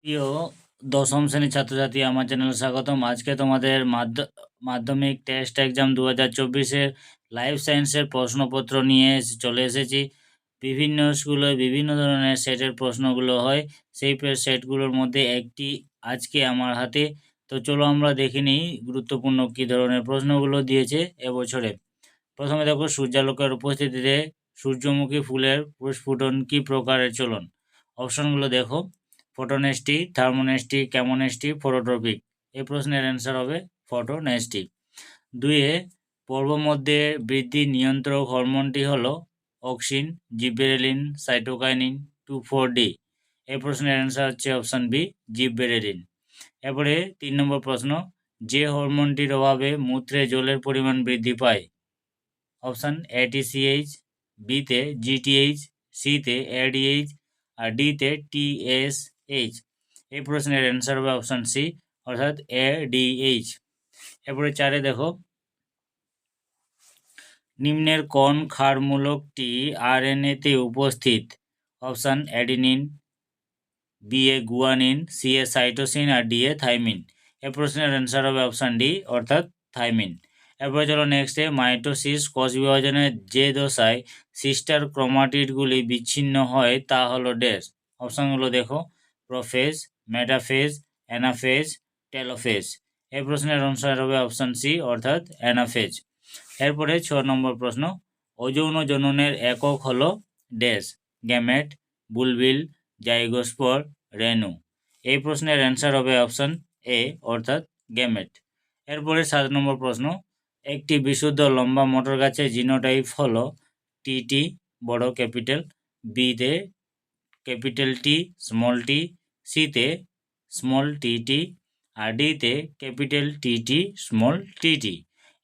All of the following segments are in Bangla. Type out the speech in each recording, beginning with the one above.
প্রিয় দশম শ্রেণির ছাত্রছাত্রী, আমার চ্যানেলে স্বাগতম। আজকে তোমাদের মাধ্য- মাধ্যমিক টেস্ট এক্সাম দু হাজার চব্বিশের লাইফ সায়েন্সের প্রশ্নপত্র নিয়ে চলে এসেছি। বিভিন্ন স্কুলে বিভিন্ন ধরনের সেটের প্রশ্নগুলো হয়। সেই সেটগুলোর মধ্যে একটি আজকে আমার হাতে। তো চলো আমরা দেখে নিই গুরুত্বপূর্ণ কী ধরনের প্রশ্নগুলো দিয়েছে এবছরে। প্রথমে দেখো, সূর্যালোকের উপস্থিতিতে সূর্যমুখী ফুলের প্রস্ফুটন কী প্রকারের চলন? অপশনগুলো দেখো। ফটোনেস্টি থার্মোনেস্টি ক্যামোনেস্টি ফটোট্রপিক এই প্রশ্নের অ্যান্সার হবে ফটোনেস্টি দুইয়ে, পর্বমধ্যে বৃদ্ধি নিয়ন্ত্রক হরমোনটি হলো auxin gibberellin cytokinin, two four D. এই প্রশ্নের অ্যান্সার হচ্ছে অপশান বি জিবেরেলিন এরপরে তিন নম্বর প্রশ্ন, যে হরমোনটির অভাবে মূত্রে জলের পরিমাণ বৃদ্ধি পায়? অপশান এটিসিএইচ বিতে জিটিএইচ সিতে এডিএইচ আর ডিতে টিএসএইচ এই প্রশ্নের অ্যান্সার হবে অপশান সি অর্থাৎ এডিএইচ এরপরে চারে দেখো। নিম্নের কোন ক্ষারমূলকটি আরএনএতে উপস্থিত। অপশান অ্যাডিনিন বি এ গুয়ানিন সি এ সাইটোসিন আর ডি এ থাইমিন এ প্রশ্নের অ্যান্সার হবে অপশান ডি অর্থাৎ থাইমিন এরপরে চলো নেক্সটে মাইটোসিস কোষ বিভাজনের যে দশায় সিস্টার ক্রোমাটিডগুলি বিচ্ছিন্ন হয় তা হলো ড্যাশ অপশানগুলো দেখো। প্রোফেজ মেটাফেজ অ্যানাফেজ টেলোফেজ এই প্রশ্নের অ্যান্সার হবে অপশান সি অর্থাৎ অ্যানাফেজ এরপরে ছ নম্বর প্রশ্ন, অযৌন জননের একক হলো ড্যাশ, গ্যামেট, বুলবিল, জাইগোস্পর রেনু এই প্রশ্নের অ্যান্সার হবে অপশান এ অর্থাৎ গ্যামেট। এরপরে সাত নম্বর প্রশ্ন, একটি বিশুদ্ধ লম্বা মোটর গাছের জিনোটাইপ হলো টিটি বড় ক্যাপিটাল বিতে ক্যাপিটাল টি স্মল টি সিতে স্মল টিটি আর ডিতে ক্যাপিটাল টিটি স্মল টিটি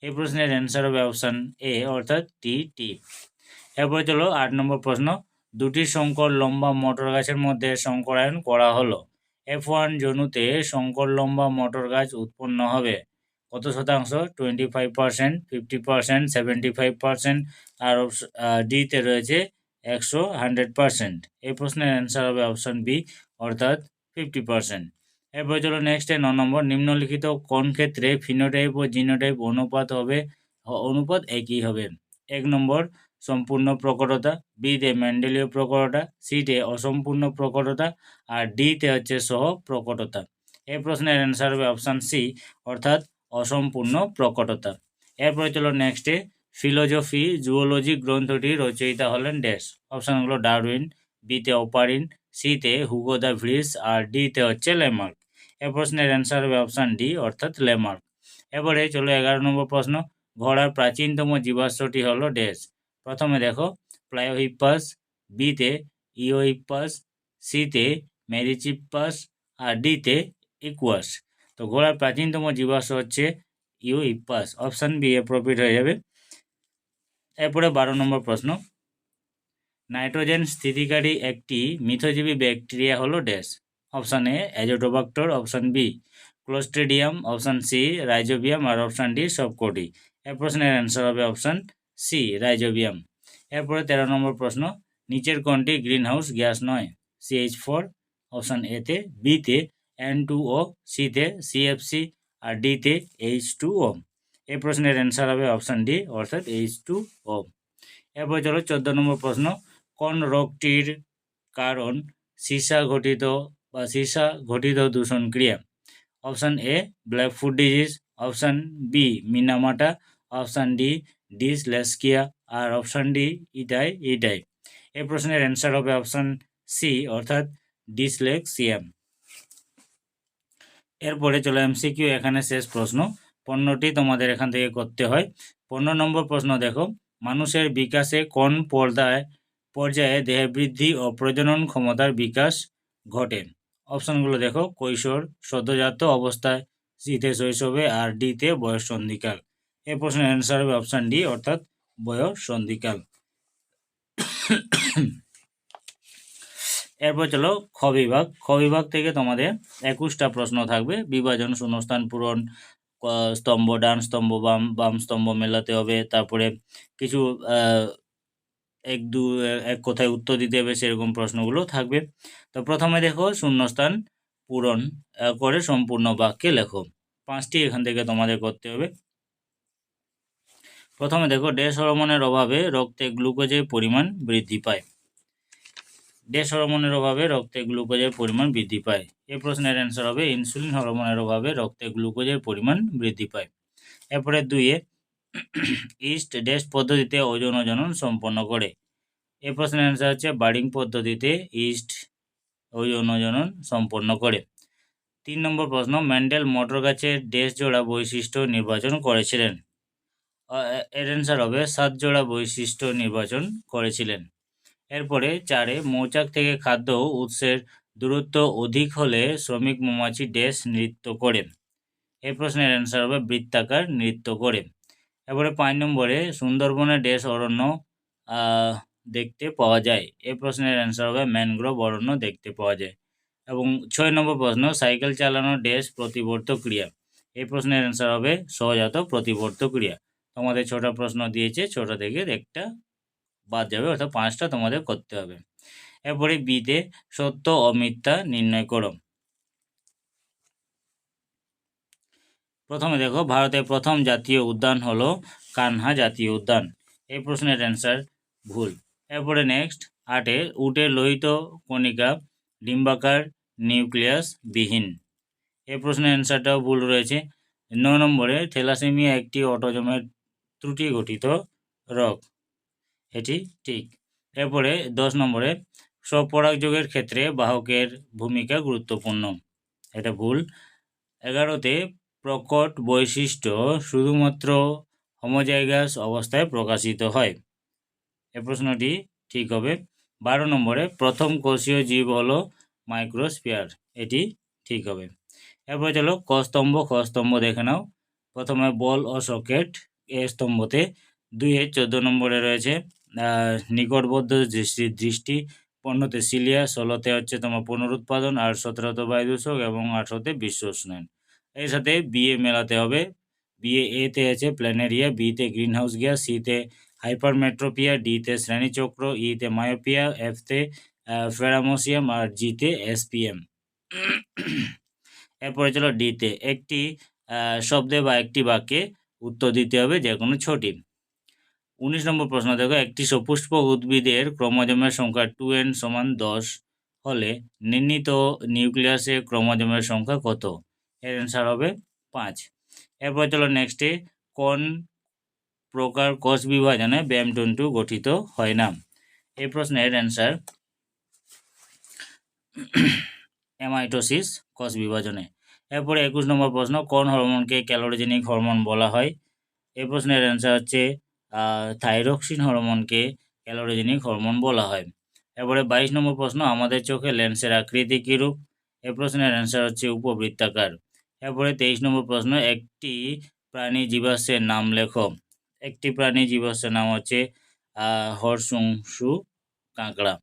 এই প্রশ্নের অ্যান্সার হবে অপশান এ অর্থাৎ টি টি এরপরে চলো আট নম্বর প্রশ্ন। দুটি শঙ্কর লম্বা মটর গাছের মধ্যে সংকরায়ন করা হলো। এফ ওয়ান জনুতে শঙ্কর লম্বা মটর গাছ উৎপন্ন হবে। কত শতাংশ? Twenty five percent fifty percent seventy five percent আর ডিতে রয়েছে একশো হান্ড্রেড পার্সেন্ট এই প্রশ্নের অ্যান্সার হবে অপশান বি অর্থাৎ ফিফটি পার্সেন্ট এরপর চলো নেক্সটে ন নম্বর, নিম্নলিখিত কোন ক্ষেত্রে ফিনোটাইপ ও জিনোটাইপ অনুপাত হবে অনুপাত একই হবে? এক নম্বর, সম্পূর্ণ প্রকটতা বিতে ম্যান্ডেলীয় প্রকটতা সিতে অসম্পূর্ণ প্রকটতা, আর ডিতে হচ্ছে সহ প্রকটতা। এই প্রশ্নের অ্যান্সার হবে অপশান সি অর্থাৎ অসম্পূর্ণ প্রকটতা। এরপরে চলো নেক্সটে ফিলোজফি জুওলজি গ্রন্থটি রচয়িতা হলেন ড্যাশ। অপশানগুলো ডারউইন বিতে অপারিন সিতে হুগো দ্য ভ্রিস আর ডিতে হচ্ছে লেমার্ক এ প্রশ্নের অ্যান্সার হবে অপশান ডি অর্থাৎ লেমার্ক এবারে চলো এগারো নম্বর প্রশ্ন। ঘোড়ার প্রাচীনতম জীবাশ্মটি হলো ড্যাশ। প্রথমে দেখো প্লায়োহিপ্পাস বিতে ইওহিপ্পাস, সিতে মেরিচিপ্পাস আর ডিতে ইকুয়াস। তো ঘোড়ার প্রাচীনতম জীবাশ্ম হচ্ছে ইউইপ্পাস অপশান বি এ প্রফিট হয়ে যাবে। এরপরে বারো নম্বর প্রশ্ন। নাইট্রোজেন স্থিতিকারী একটি মিথজীবী ব্যাকটেরিয়া হলো dash. Option A azotobacter option B, clostridium, option C, rhizobium R option D সবকটি। এর প্রশ্নের অ্যান্সার হবে অপশান সি, রাইজোবিয়াম। এরপরে তেরো নম্বর প্রশ্ন, নিচের কোনটি গ্রিন হাউস গ্যাস নয়? CH four. অপশান এতে বিতে এন টু ও, সি সিতে সিএফসি আর ডিতে এইচ টু ও। এই প্রশ্নের অ্যান্সার হবে অপশান ডি, অর্থাৎ এইচ টু ও। এরপর চলো চোদ্দ নম্বর প্রশ্ন কোন রোগটির কারণ সীসা ঘটিত বা সীসা ঘটিত দূষণ ক্রিয়া? Option A black foot disease option B Minamata. Option D dyslexia R option D ইটাই itai. এই প্রশ্নের অ্যান্সার হবে অপশান সি অর্থাৎ ডিসলেক্সিয়া এরপরে চলো এমসিকিউ এখানে শেষ প্রশ্ন। পণ্যটি তোমাদের এখান থেকে করতে হয়। পনেরো নম্বর প্রশ্ন দেখো। মানুষের বিকাশে কোন পর্দায় পর্যায়ে দেহের বৃদ্ধি ও প্রজনন ক্ষমতার বিকাশ ঘটে। অপশনগুলো দেখো, কৈশোর, সদ্যজাত অবস্থায় সিতে শৈশবে, আর ডিতে বয়স সন্ধিকাল। এই প্রশ্নের অ্যান্সার হবে অপশান ডি অর্থাৎ বয়স সন্ধিকাল। এরপর চলো খ বিভাগ। খ বিভাগ থেকে তোমাদের একুশটা প্রশ্ন থাকবে। বিভাজন, শূন্যস্থান পূরণ স্তম্ভ, ডান স্তম্ভ, বাম বাম স্তম্ভ মেলাতে হবে। তারপরে কিছু এক দু, এক কথায় উত্তর দিতে হবে, সেরকম প্রশ্নগুলো থাকবে। তো প্রথমে দেখো, শূন্যস্থান পূরণ করে সম্পূর্ণ বাক্যে লেখো। পাঁচটি এখান থেকে তোমাদের করতে হবে। প্রথমে দেখো ড্যাশ হরমোনের অভাবে রক্তে গ্লুকোজের পরিমাণ বৃদ্ধি পায়। ড্যাশ হরমোনের অভাবে রক্তে গ্লুকোজের পরিমাণ বৃদ্ধি পায়। এই প্রশ্নের অ্যান্সার হবে, ইনসুলিন হরমোনের অভাবে রক্তে গ্লুকোজের পরিমাণ বৃদ্ধি পায়। এরপরে দুইয়ে ইস্ট ড্যাশ পদ্ধতিতে ওজন ওজনন সম্পন্ন করে। এই প্রশ্নের অ্যান্সার হচ্ছে বার্ডিং পদ্ধতিতে ইস্ট ওজন ওজনন সম্পন্ন করে। তিন নম্বর প্রশ্ন ম্যান্ডেল মোটর গাছের ড্যাশ জোড়া বৈশিষ্ট্য নির্বাচন করেছিলেন। এর অ্যান্সার হবে সাত জোড়া বৈশিষ্ট্য নির্বাচন করেছিলেন। এরপরে চারে, মৌচাক থেকে খাদ্য উৎসের দূরত্ব অধিক হলে শ্রমিক মৌমাছি ড্যাশ নৃত্য করে এই প্রশ্নের অ্যান্সার হবে বৃত্তাকার নৃত্য করে এরপরে পাঁচ নম্বরে সুন্দরবনে ড্যাশ অরণ্য দেখতে পাওয়া যায়। এই প্রশ্নের অ্যান্সার হবে ম্যানগ্রোভ অরণ্য দেখতে পাওয়া যায়। এবং ছয় নম্বর প্রশ্ন সাইকেল চালানো ড্যাশ প্রতিবর্ত ক্রিয়া। এই প্রশ্নের অ্যান্সার হবে সহজাত প্রতিবর্ত ক্রিয়া। তোমাদের ছটা প্রশ্ন দিয়েছে, ছটা থেকে একটা বাদ যাবে, অর্থাৎ পাঁচটা তোমাদের করতে হবে। এরপরে বিতে সত্য ও মিথ্যা নির্ণয় করো। প্রথমে দেখো, ভারতের প্রথম জাতীয় উদ্যান হলো কানহা জাতীয় উদ্যান। এই প্রশ্নের অ্যান্সার ভুল। এরপরে নেক্সট আটে, উটের লোহিত কণিকা, ডিম্বাকার, নিউক্লিয়াস বিহীন। এই প্রশ্নের অ্যান্সারটাও ভুল রয়েছে। ন নম্বরে, থ্যালাসেমিয়া একটি অটোজমের ত্রুটি গঠিত রোগ। এটি ঠিক। এরপরে দশ নম্বরে স্বপরাগযোগের ক্ষেত্রে বাহকের ভূমিকা গুরুত্বপূর্ণ। এটা ভুল। এগারোতে প্রকট বৈশিষ্ট্য শুধুমাত্র হোমোজাইগাস অবস্থায় প্রকাশিত হয়। এ প্রশ্নটি ঠিক হবে। বারো নম্বরে প্রথম কোষীয় জীব হলো মাইক্রোস্পিয়ার এটি ঠিক হবে। এরপরে চলো ক স্তম্ভ খ স্তম্ভ দেখে নাও। প্রথমে বল ও সকেট এ স্তম্ভতে দুই দুইয়ে চোদ্দ নম্বরে রয়েছে। নিকটবদ্ধ দৃষ্টি দৃষ্টি পনেরোতে সিলিয়া, ষোলোতে হচ্ছে তোমার পুনরুৎপাদন আর সতেরোতে বায়ু দূষক এবং আঠারোতে বিশ্ব উষ্ণায়ন এর সাথে বিয়ে মেলাতে হবে। বিয়ে এতে আছে প্ল্যানেরিয়া বিতে গ্রিন হাউস গ্যাস সিতে হাইপারমেট্রোপিয়া ডিতে শ্রেণীচক্র ইতে মায়োপিয়া এফতে ফেরামোসিয়াম আর জিতে এসপিএম এরপরে চলো ডিতে একটি আহ, শব্দে বা একটি বাক্যে উত্তর দিতে হবে যে কোনো ছটি। উনিশ নম্বর প্রশ্ন দেখো একটি সপুষ্পক উদ্ভিদের ক্রোমোজোমের সংখ্যা টু এন সমান দশ হলে নির্ণীত নিউক্লিয়াসের ক্রোমোজোমের সংখ্যা কত? এর অ্যান্সার হবে পাঁচ। এরপর চলো নেক্সটে কোন প্রকার কোষ বিভাজনে ব্যামটন্টু গঠিত হয় না? এই প্রশ্নের অ্যান্সার অ্যামাইটোসিস কোষ বিভাজনে। এরপরে একুশ নম্বর প্রশ্ন, কোন হরমোনকে ক্যালোরিজেনিক হরমোন বলা হয়? এই প্রশ্নের অ্যান্সার হচ্ছে থাইরক্সিন হরমোনকে ক্যালোরিজেনিক হরমোন বলা হয়। এরপরে বাইশ নম্বর প্রশ্ন, আমাদের চোখে লেন্সের আকৃতি কীরূপ? এই প্রশ্নের অ্যান্সার হচ্ছে উপবৃত্তাকার। এরপরে তেইশ নম্বর প্রশ্ন, একটি প্রাণী জীবাশ্মের নাম লেখো। একটি প্রাণী জীবাশ্মের নাম হচ্ছে হরসুংসু কাঁকড়া।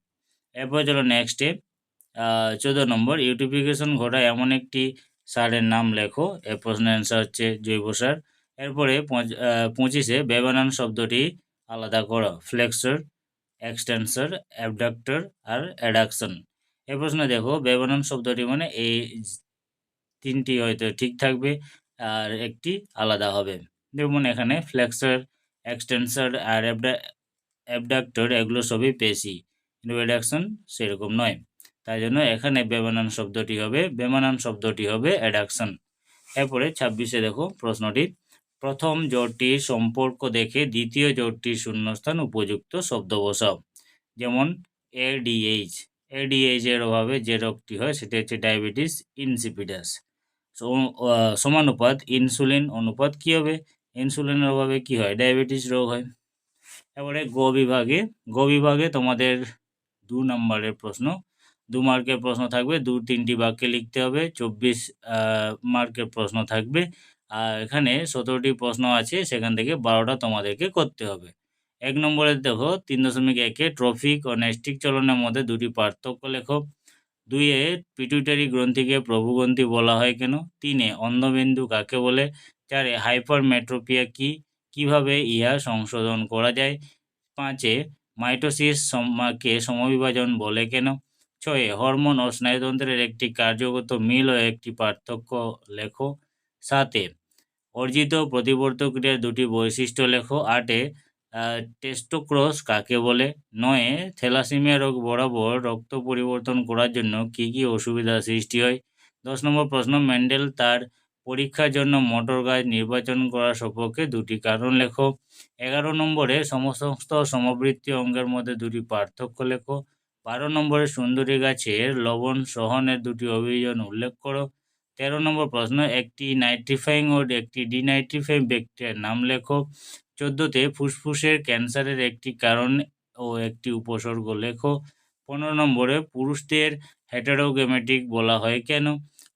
এরপরে চলো নেক্সটে চোদ্দ নম্বর, ইউটিফিকেশন ঘটায় এমন একটি সারের নাম লেখো। এর প্রশ্নের অ্যান্সার হচ্ছে জৈব সার। এরপরে পঁচিশে ব্যবনান শব্দটি আলাদা করো। ফ্লেক্সর, এক্সটেন্সর, অ্যাবডাক্টর আর অ্যাডাকশন। এই প্রশ্নে দেখো ব্যবনান শব্দটি মানে এই তিনটি হয়তো ঠিক থাকবে আর একটি আলাদা হবে। যেমন এখানে ফ্লেক্সর, এক্সটেন্সর আর অ্যাবডাক্টর এগুলো সবই পেশি অ্যাডাকশন সেরকম নয়। তাই জন্য এখানে বেমানান শব্দটি হবে, বেমানান শব্দটি হবে অ্যাডাকশন। এরপরে ছাব্বিশে দেখো প্রশ্নটি। প্রথম জোটটির সম্পর্ক দেখে দ্বিতীয় জোটটির শূন্যস্থান উপযুক্ত শব্দ বসাও যেমন এডিএইচ এডিএইচ এর অভাবে যে রোগটি হয় সেটা হচ্ছে ডায়াবেটিস ইনসিপিডাস। সমানুপাত ইনসুলিন অনুপাত কী হবে? ইনসুলিনের অভাবে কি হয়? ডায়াবেটিস রোগ হয়। এবারে গ বিভাগে গ বিভাগে তোমাদের দু নম্বরের প্রশ্ন। দু মার্কের প্রশ্ন থাকবে, দু তিনটি বাক্যে লিখতে হবে, চব্বিশ মার্কের প্রশ্ন থাকবে। আর এখানে সতেরোটি প্রশ্ন আছে, সেখান থেকে বারোটা তোমাদেরকে করতে হবে। এক নম্বরে দেখো, তিন দশমিক একে ট্রফিক ও নেস্টিক চলনের মধ্যে দুটি পার্থক্য লেখো। দুইয়ে পিটুইটারি গ্রন্থিকে প্রভুগ্রন্থি বলা হয় কেন? তিনে, অন্ধবিন্দু কাকে বলে? চারে হাইপারমেট্রোপিয়া কি? কীভাবে ইহা সংশোধন করা যায়? পাঁচে মাইটোসিস কে সমবিভাজন বলে কেন? ছয়ে, হরমোন ও স্নায়ুতন্ত্রের একটি কার্যগত মিল ও একটি পার্থক্য লেখো। সাতে, অর্জিত প্রতিবর্ত ক্রিয়ার দুটি বৈশিষ্ট্য লেখো। আটে টেস্টোক্রোস কাকে বলে? নয়ে, থ্যালাসেমিয়া রোগ বরাবর রক্ত পরিবর্তন করার জন্য কী কী অসুবিধার সৃষ্টি হয়? দশ নম্বর প্রশ্ন, ম্যান্ডেল তার পরীক্ষার জন্য মোটর গাছ নির্বাচন করার সপক্ষে দুটি কারণ লেখো। এগারো নম্বরে, সমস্ত সমবৃত্তি অঙ্গের মধ্যে দুটি পার্থক্য লেখো। বারো নম্বরে, সুন্দরী গাছের লবণ সহনের দুটি অভিযোজন উল্লেখ করো। তেরো নম্বর প্রশ্ন, একটি নাইট্রিফাইং ও একটি ডিনাইট্রিফাইং ব্যাকটেরিয়ার নাম লেখো। চোদ্দোতে ফুসফুসের ক্যান্সারের একটি কারণ ও একটি উপসর্গ। লেখো, পনেরো নম্বরে পুরুষদের হেটারোগেমেটিক বলা হয় কেন?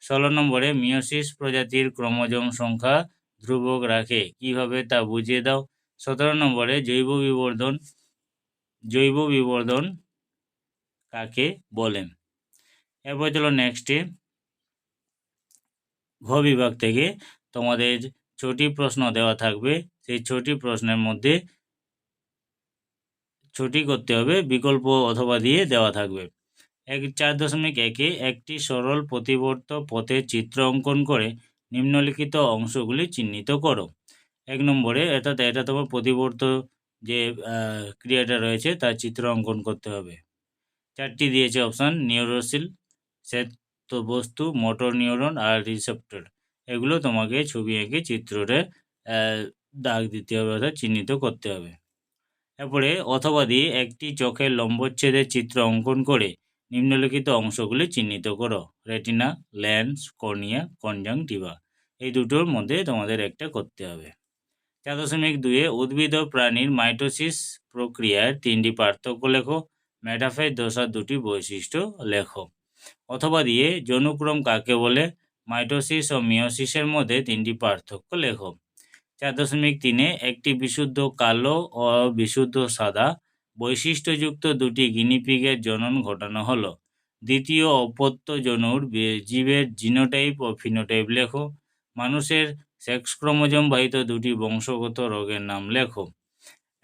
ষোলো নম্বরে মিওসিস প্রজাতির ক্রোমোজোম সংখ্যা ধ্রুবক রাখে, কীভাবে তা বুঝিয়ে দাও? সতেরো নম্বরে জৈব বিবর্ধন জৈব বিবর্ধন কাকে বলেন? এরপর চলো নেক্সটে ঘ বিভাগ থেকে তোমাদের ছটি প্রশ্ন দেওয়া থাকবে। সেই ছটি প্রশ্নের মধ্যে ছুটি করতে হবে, বিকল্প অথবা দিয়ে দেওয়া থাকবে। এক, চার দশমিক একে একটি সরল প্রতিবর্ত পথে চিত্র অঙ্কন করে নিম্নলিখিত অংশগুলি চিহ্নিত করো। এক নম্বরে, অর্থাৎ এটা তোমার প্রতিবর্ত যে ক্রিয়াটা রয়েছে তার চিত্র অঙ্কন করতে হবে। চারটি দিয়েছে অপশান, নিউরোসিল শ্বেত বস্তু মোটর নিউরন আর রিসেপ্টর। এগুলো তোমাকে ছবি এঁকে চিত্রটা দাগ দিতে হবে অর্থাৎ চিহ্নিত করতে হবে। এরপরে অথবা দিয়ে একটি চোখের লম্বচ্ছেদের চিত্র অঙ্কন করে নিম্নলিখিত অংশগুলি চিহ্নিত করো। Retina, lens, cornea, conjunctiva. এই দুটোর মধ্যে তোমাদের একটা করতে হবে। চার দশমিক দুয়ে উদ্ভিদ ও প্রাণীর মাইটোসিস প্রক্রিয়ার তিনটি পার্থক্য লেখো। মেটাফের দশার দুটি বৈশিষ্ট্য লেখো। অথবা দিয়ে জনুক্রম কাকে বলে? মাইটোসিস ও মিওসিসের মধ্যে তিনটি পার্থক্য লেখো। চার দশমিক তিনে একটি বিশুদ্ধ কালো ও বিশুদ্ধ সাদা বৈশিষ্ট্যযুক্ত দুটি গিনিপিগের জনন ঘটানো হলো। দ্বিতীয় অপত্য জনুর জীবের জিনোটাইপ ও ফিনোটাইপ লেখো। মানুষের সেক্স ক্রোমোজোম বাহিত দুটি বংশগত রোগের নাম লেখো।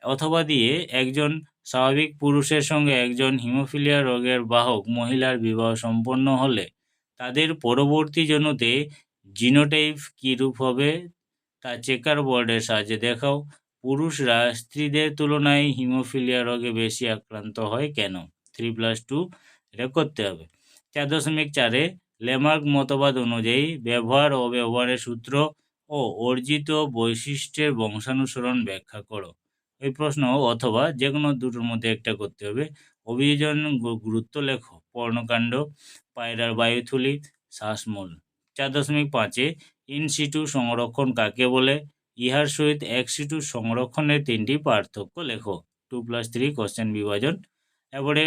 অথবা দিয়ে একজন স্বাভাবিক পুরুষের সঙ্গে একজন হিমোফিলিয়া রোগের বাহক মহিলার বিবাহ সম্পন্ন হলে তাদের পরবর্তী জনুতে জিনোটাইপ কী রূপ হবে? তা চেকার বোর্ডের সাহায্যে দেখাও, পুরুষরা স্ত্রীদের তুলনায় হিমোফিলিয়া রোগে বেশি আক্রান্ত হয় কেন? থ্রি প্লাস টু, এটা করতে হবে। চার দশমিক চারে লেমার্ক মতবাদ অনুযায়ী ব্যবহার ও ব্যবহারের সূত্র ও অর্জিত বৈশিষ্ট্যের বংশানুসরণ ব্যাখ্যা করো। এই প্রশ্ন অথবা যে কোনো দুটোর মধ্যে একটা করতে হবে। অভিযোজন গুরুত্ব লেখো। পর্ণকাণ্ড, পায়রার বায়ুথলি, শ্বাসমূল। চার দশমিক পাঁচে ইনসিটু সংরক্ষণ কাকে বলে? ইহার সহিত এক্সিটু সংরক্ষণের তিনটি পার্থক্য লেখো। টু প্লাস থ্রি কোশ্চেন বিভাজন। এবারে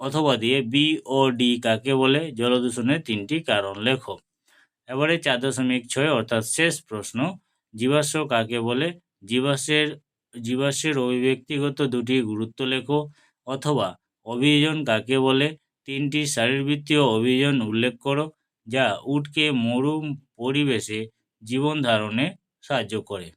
অথবা দিয়ে বি ও ডি কাকে বলে? জলদূষণের তিনটি কারণ লেখো। এবারে চার দশমিক ছয় অর্থাৎ শেষ প্রশ্ন। জীবাশ্ম কাকে বলে? জীবাশ্মের জীবাশ্মের অভিব্যক্তিগত দুটি গুরুত্ব লেখো। অথবা অভিযোজন কাকে বলে? তিনটি শারীরবৃত্তীয় অভিযোজন উল্লেখ করো, যা উটকে মরু পরিবেশে জীবন ধারণে সাহায্য করে।